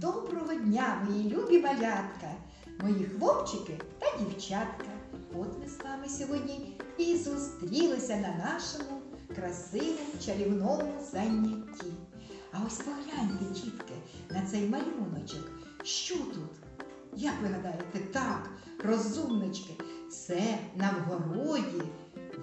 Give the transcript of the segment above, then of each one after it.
Доброго дня, мої любі малятка, мої хлопчики та дівчатка. От ми з вами сьогодні і зустрілися на нашому красивому чарівному занятті. А ось погляньте, дітки, на цей малюночок. Що тут? Як ви гадаєте, так, розумнички, це на вгороді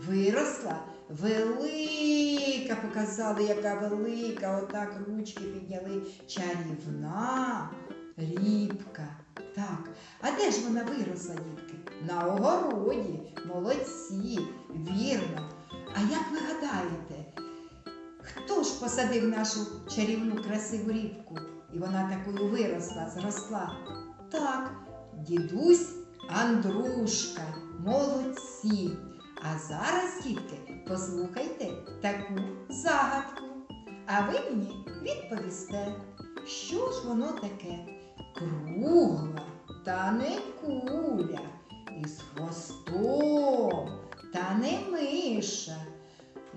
виросла велика, показали, яка велика, отак ручки підняли. Чарівна рібка. Так, а де ж вона виросла, дітки? На огороді. Молодці, вірно. А як ви гадаєте, хто ж посадив нашу чарівну красиву рібку? І вона такою виросла, зросла. Так, дідусь Андрушка, молодці. А зараз, дітки, послухайте таку загадку. А ви мені відповісте, що ж воно таке? Кругла та не куля, із хвостом та не миша,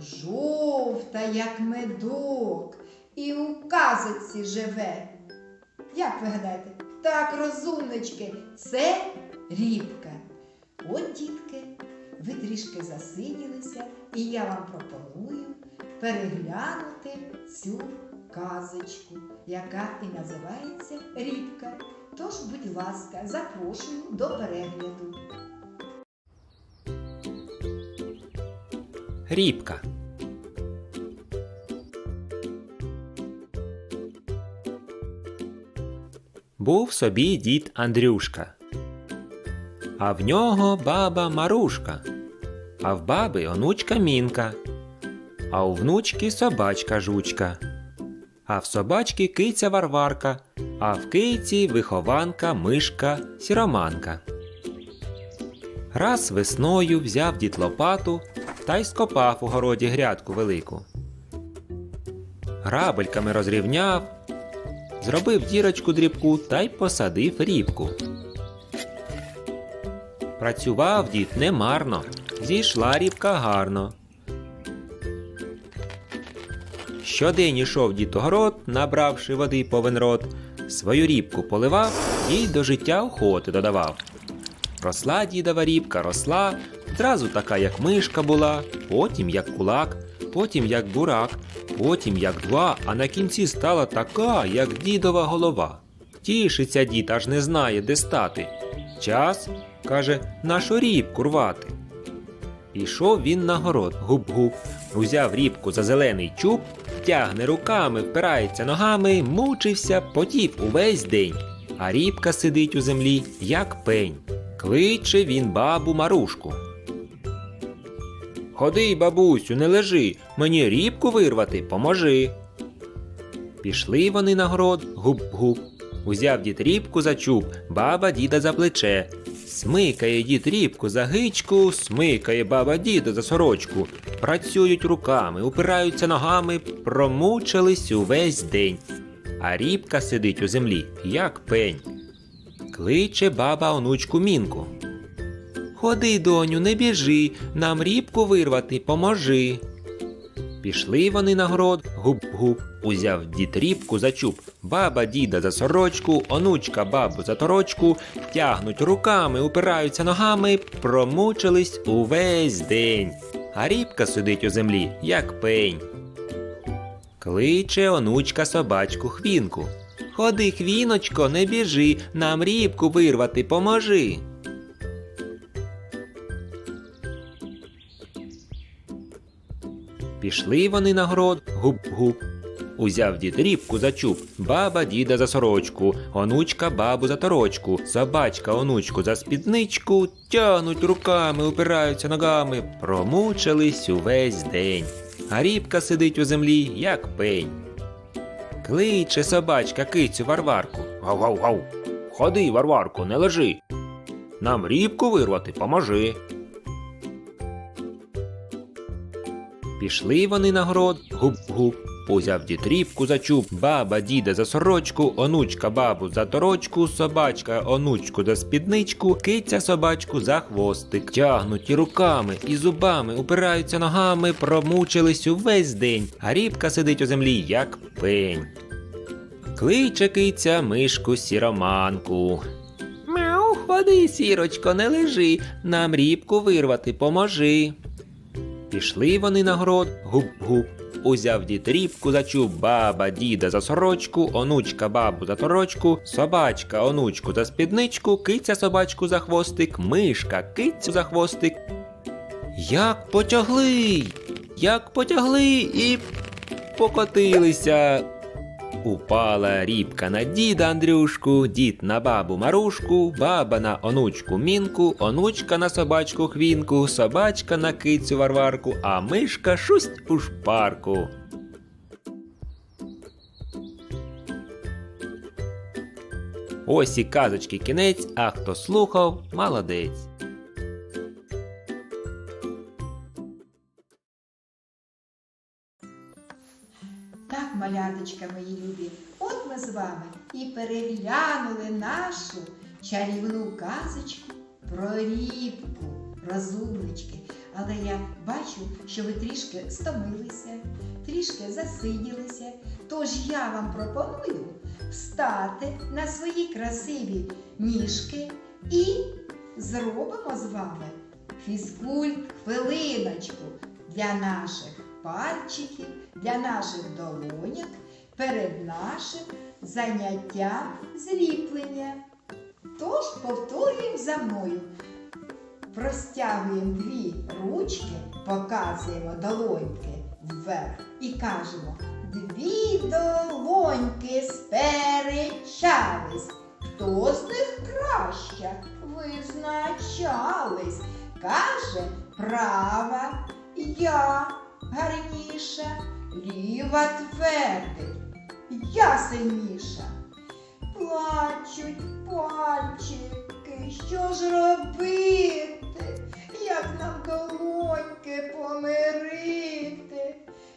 жовта, як медок, і у казочці живе. Як ви гадаєте? Так, розумнички, це рібка. От, дітки, ви трішки засиділися, і я вам пропоную переглянути цю казочку, яка і називається Рібка. Тож, будь ласка, запрошую до перегляду. Рібка. Був собі дід Андрюшка, а в нього баба Марушка, а в баби онучка Мінка, а у внучки собачка жучка, а в собачки киця Варварка, а в киці вихованка мишка сіроманка. Раз весною взяв дід лопату та й скопав у городі грядку велику. Грабельками розрівняв, зробив дірочку дрібку та й посадив рібку. Працював дід немарно, зійшла рібка гарно. Щодень ішов дід у город, набравши води повен рот, свою рібку поливав і до життя охоти додавав. Росла дідова рібка, росла, зразу така, як мишка була, потім як кулак, потім як бурак, потім як два, а на кінці стала така, як дідова голова. Тішиться дід, аж не знає, де стати. Час, каже, нашу рібку рвати. Ішов він на город, гуп-гуп, узяв рібку за зелений чуб, тягне руками, впирається ногами, мучився, потів увесь день. А рібка сидить у землі, як пень. Кличе він бабу Марушку. Ходи, бабусю, не лежи, мені рібку вирвати, поможи. Пішли вони на город, гуп-гуп. Узяв дід рібку за чуб, баба діда за плече. Смикає дід рібку за гичку, смикає баба діда за сорочку. Працюють руками, упираються ногами, промучились увесь день. А рібка сидить у землі, як пень. Кличе баба онучку мінку. Ходи, доню, не біжи, нам рібку вирвати, поможи. Пішли вони на город, гуп-гуп, узяв дід рібку за чуб, баба діда за сорочку, онучка бабу за торочку, тягнуть руками, упираються ногами, промучились увесь день. А рібка сидить у землі, як пень. Кличе онучка собачку хвінку. Ходи, хвіночко, не біжи, нам рібку вирвати, поможи. Пішли вони на город, гуп-гуп. Узяв дід рібку за чуб, баба діда за сорочку, онучка бабу за торочку, собачка онучку за спідничку, тягнуть руками, упираються ногами, промучились увесь день. А рібка сидить у землі, як пень. Кличе собачка кицю Варварку. Гав-гав-гав. Ходи, Варварку, не лежи. Нам рібку вирвати, поможи. Пішли вони на город, гуп-гуп. Узяв дід рібку за чуб, баба діда за сорочку, онучка бабу за торочку, собачка онучку за спідничку, киця собачку за хвостик. Тягнуть і руками, і зубами, упираються ногами, промучились увесь день, а рібка сидить у землі, як пень. Кличе киця мишку сіроманку. Мяу, ходи, сірочко, не лежи, нам рібку вирвати поможи. Пішли вони на город, гуп-гуп. Узяв дід рібку за чуб, баба діда за сорочку, онучка бабу за торочку, собачка онучку за спідничку, киця собачку за хвостик, мишка кицю за хвостик. Як потягли, як потягли і покотилися. Упала рібка на діда Андрюшку, дід на бабу Марушку, баба на онучку Мінку, онучка на собачку Хвінку, собачка на кицю Варварку, а мишка шусть у шпарку. Ось і казочки кінець, а хто слухав, молодець. Так, маляточка мої любі, от ми з вами і переглянули нашу чарівну казочку про рібку, розумнички. Але я бачу, що ви трішки стомилися, трішки засиділися. Тож я вам пропоную встати на свої красиві ніжки і зробимо з вами фізкульт хвилиночку для наших пальчиків, для наших долоняк перед нашим заняттям зліплення. Тож повторюємо за мною. Простягуємо дві ручки, показуємо долоньки вверх і кажемо дві долоньки сперечались. Хто з них краще визначались? Каже права я гарніша, ліва твердить, я сильніша. Плачуть пальчики, що ж робити? Як нам долоньки помирити?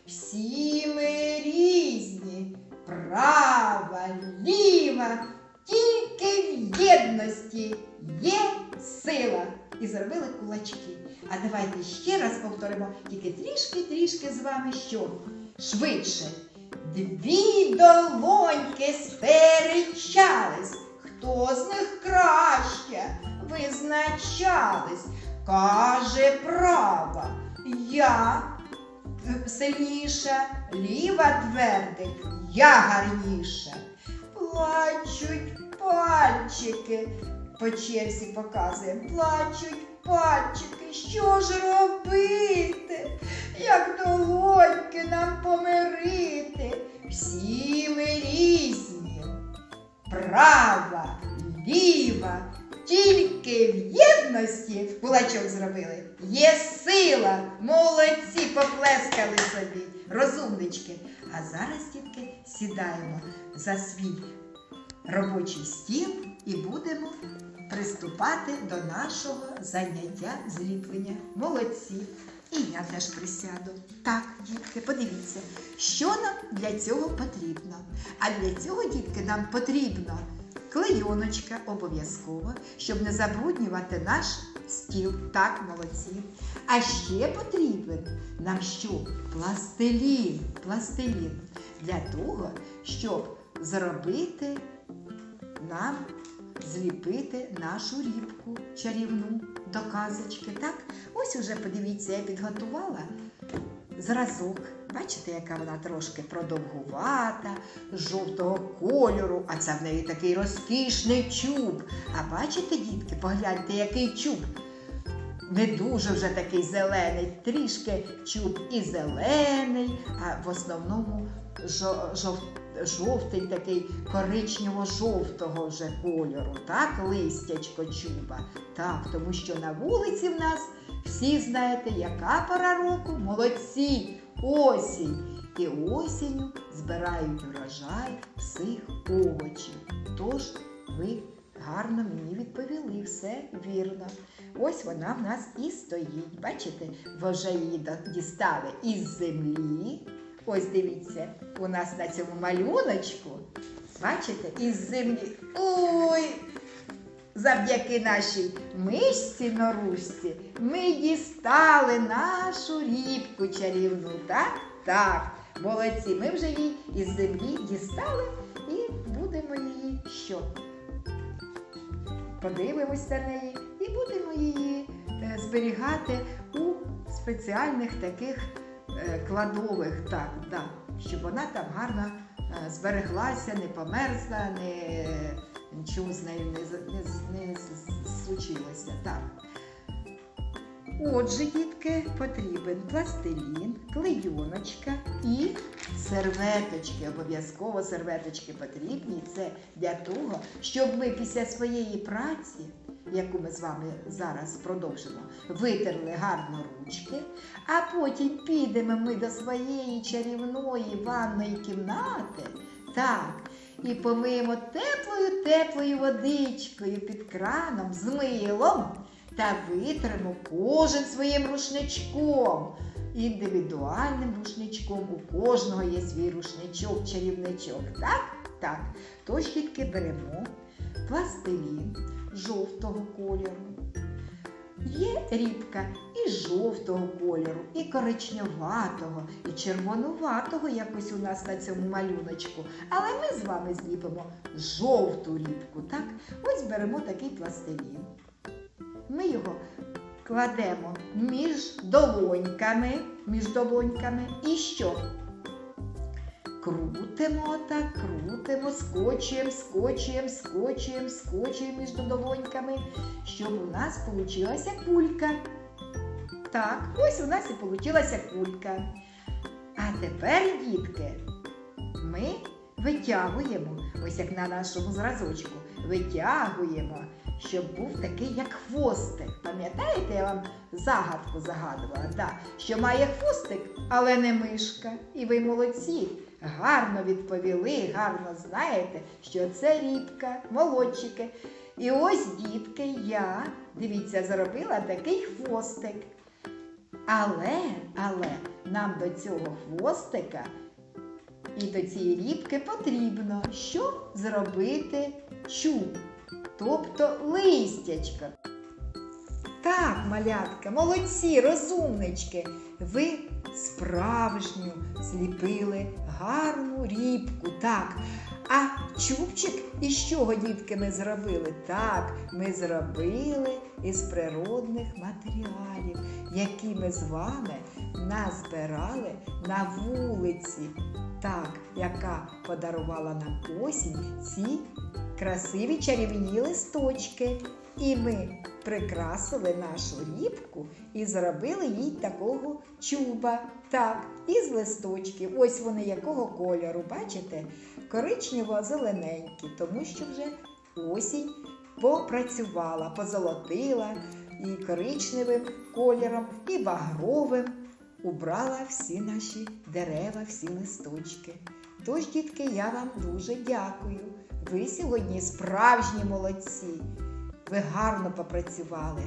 Всі ми різні, права, ліва, тільки в єдності є. І зробили кулачки. А давайте ще раз повторимо, тільки трішки-трішки з вами що? Швидше. Дві долоньки сперечались. Хто з них краще визначались? Каже права. Я е, сильніша, ліва твердить, я гарніша. Плачуть пальчики. По черзі показуємо. Плачуть пальчики. Що ж робити? Як долоньки нам помирити? Всі ми різні. Права, ліва, тільки в єдності кулачок зробили. Є сила, молодці, поплескали собі, розумнички. А зараз, дітки, сідаємо за свій робочий стіл і будемо приступати до нашого заняття зліплення. Молодці. І я теж присяду. Так, дітки, подивіться, що нам для цього потрібно. А для цього, дітки, нам потрібно клейоночка обов'язково, щоб не забруднювати наш стіл. Так, молодці. А ще потрібен нам що? Пластилін. Пластилін. Для того, щоб зробити нам зліпити нашу рібку чарівну до казочки. Так, ось уже подивіться, я підготувала зразок. Бачите, яка вона трошки продовгувата, жовтого кольору, а це в неї такий розкішний чуб. А бачите, дітки, погляньте, який чуб. Не дуже вже такий зелений, трішки чуб і зелений, а в основному жо- жов- жовтий такий коричнево-жовтого вже кольору, так, листячко чуба. Так, тому що на вулиці в нас всі знаєте, яка пора року? Молодці! Осінь. І осінню збирають урожай всіх овочів. Тож ви гарно мені відповіли, все вірно. Ось вона в нас і стоїть. Бачите, вже її дістали із землі. Ось дивіться, у нас на цьому малюночку, бачите, із землі. Ой! Завдяки нашій мишці норушці ми дістали нашу рібку чарівну, так? Так, молодці, ми вже її із землі дістали і будемо її що? Подивимось на неї і будемо її е, зберігати у спеціальних таких кладових, так, да, щоб вона там гарно е, збереглася, не померзла, не, нічого з нею не, не, не случилося. Так. Отже, дітки, потрібен пластилін, клейоночка і серветочки. Обов'язково серветочки потрібні. Це для того, щоб ми після своєї праці, яку ми з вами зараз продовжимо, витерли гарно ручки, а потім підемо ми до своєї чарівної ванної кімнати. Так, і помиємо теплою теплою водичкою під краном з милом та витримо кожен своїм рушничком. Індивідуальним рушничком. У кожного є свій рушничок, чарівничок. Так? Так. Тож тільки беремо пластилін жовтого кольору. Є рібка і жовтого кольору, і коричневатого, і червонуватого якось у нас на цьому малюночку. Але ми з вами зліпимо жовту рібку. Так? Ось беремо такий пластилін. Ми його кладемо між долоньками, між долоньками і що? Крутимо так, крутимо, скочуємо, скочуємо, скочуємо, скочуємо між долоньками, щоб у нас получилася кулька. Так, ось у нас і получилася кулька. А тепер, дітки, ми витягуємо, ось як на нашому зразочку, витягуємо, щоб був такий, як хвостик. Пам'ятаєте, я вам загадку загадувала, да, що має хвостик, але не мишка. І ви молодці. Гарно відповіли, гарно знаєте, що це рібка, молодчики. І ось, дітки, я, дивіться, зробила такий хвостик. Але, але нам до цього хвостика і до цієї рібки потрібно що зробити чуб, тобто листячко. Так, малятка, молодці, розумнички. Ви справжню зліпили гарну рібку. Так. А чубчик із чого, дітки, ми зробили? Так, ми зробили із природних матеріалів, які ми з вами назбирали на вулиці. Так, яка подарувала нам осінь ці красиві чарівні листочки. І ми прикрасили нашу рібку і зробили їй такого чуба. Так, із листочків. Ось вони якого кольору, бачите? Коричнево-зелененькі, тому що вже осінь попрацювала, позолотила і коричневим кольором, і багровим убрала всі наші дерева, всі листочки. Тож, дітки, я вам дуже дякую. Ви сьогодні справжні молодці. Ви гарно попрацювали.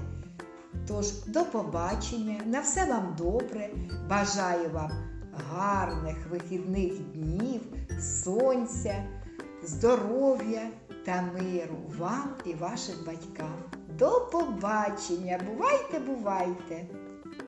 Тож, до побачення, на все вам добре. Бажаю вам гарних вихідних днів, сонця, здоров'я та миру вам і вашим батькам. До побачення! Бувайте, бувайте!